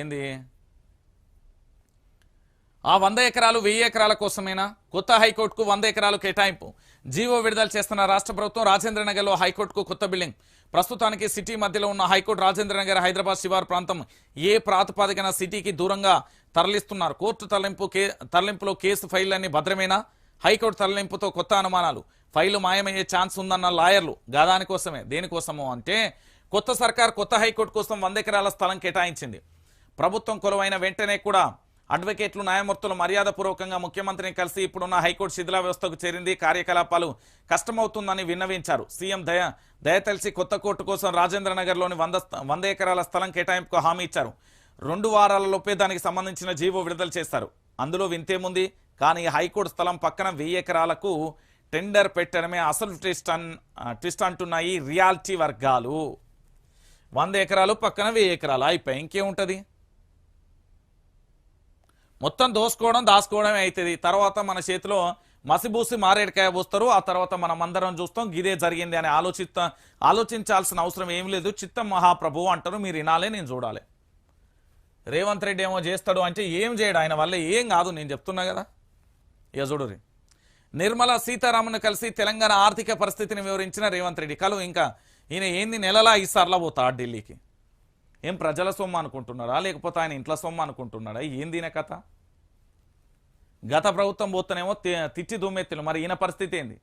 ఏంది? ఆ వంద ఎకరాలు వెయ్యి ఎకరాల కోసమేనా? కొత్త హైకోర్టుకు వంద ఎకరాలు కేటాయింపు. జీవో విడుదల చేస్తున్న రాష్ట్ర ప్రభుత్వం రాజేంద్రనగర్లో హైకోర్టుకు కొత్త బిల్డింగ్ ప్రస్తుతానికి సిటీ మధ్యలో ఉన్న హైకోర్టు రాజేంద్రనగర్ హైదరాబాద్ శివారు ప్రాంతం ఏ ప్రాతిపాదికన సిటీకి దూరంగా తరలిస్తున్నారు? కోర్టు తరలింపు తరలింపులో కేసు ఫైళ్ళన్నీ భద్రమేనా? హైకోర్టు తరలింపుతో కొత్త అనుమానాలు. ఫైలు మాయమయ్యే ఛాన్స్ ఉందన్న లాయర్లు గాదాని కోసమే దేనికోసము అంటే కొత్త సర్కార్ కొత్త హైకోర్టు కోసం వంద ఎకరాల స్థలం కేటాయించింది. ప్రభుత్వం కొలువైన వెంటనే కూడా అడ్వకేట్లు న్యాయమూర్తులు మర్యాదపూర్వకంగా ముఖ్యమంత్రిని కలిసి ఇప్పుడున్న హైకోర్టు శిథిలా వ్యవస్థకు చేరింది. కార్యకలాపాలు కష్టమవుతుందని విన్నవించారు. సీఎం దయ దయతలిసి కొత్త కోర్టు కోసం రాజేంద్రనగర్లోని వంద స్థ- వంద ఎకరాల స్థలం కేటాయింపుకు హామీ ఇచ్చారు. రెండు వారాలలోపే దానికి సంబంధించిన జీవో విడుదల చేశారు. అందులో వింతేముంది? కానీ హైకోర్టు స్థలం పక్కన వెయ్యి ఎకరాలకు టెండర్ పెట్టడమే అసలు ట్విస్ట్ అన్ ట్విస్ట్ అంటున్నాయి రియాలిటీ వర్గాలు. వంద ఎకరాలు పక్కన వెయ్యి ఎకరాలు అయిపోయి ఇంకేముంటుంది? మొత్తం దోసుకోవడం దాచుకోవడమే అవుతుంది. తర్వాత మన చేతిలో మసిబూసి మారేడుకాయ పోస్తారు. ఆ తర్వాత మనం అందరం చూస్తాం గిదే జరిగింది అని ఆలోచిత ఆలోచించాల్సిన అవసరం ఏం లేదు. చిత్తం మహాప్రభు అంటారు మీరు వినాలే నేను చూడాలి. రేవంత్ రెడ్డి ఏమో చేస్తాడు అంటే ఏం చేయడు? ఆయన వల్ల ఏం కాదు నేను చెప్తున్నా కదా. యజుడురి చూడురి నిర్మలా సీతారామన్ కలిసి తెలంగాణ ఆర్థిక పరిస్థితిని వివరించిన రేవంత్ రెడ్డి. కలు ఇంకా ఈయన ఏంది నెలలా ఈసార్లా పోతా ఢిల్లీకి? ఏం ప్రజల సొమ్ము అనుకుంటున్నారా? లేకపోతే ఆయన ఇంట్లో సొమ్ము అనుకుంటున్నాడా? ఏం ఈయన కథ? గత ప్రభుత్వం పోతేనేమో తిచ్చి దుమ్మెత్తులు మరి ఈయన పరిస్థితి ఏంది?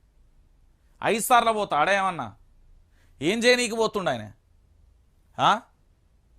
ఐదు సార్లు పోతా ఆడేమన్నా ఏం చేయనీకి పోతుండ ఆయన? ఆ?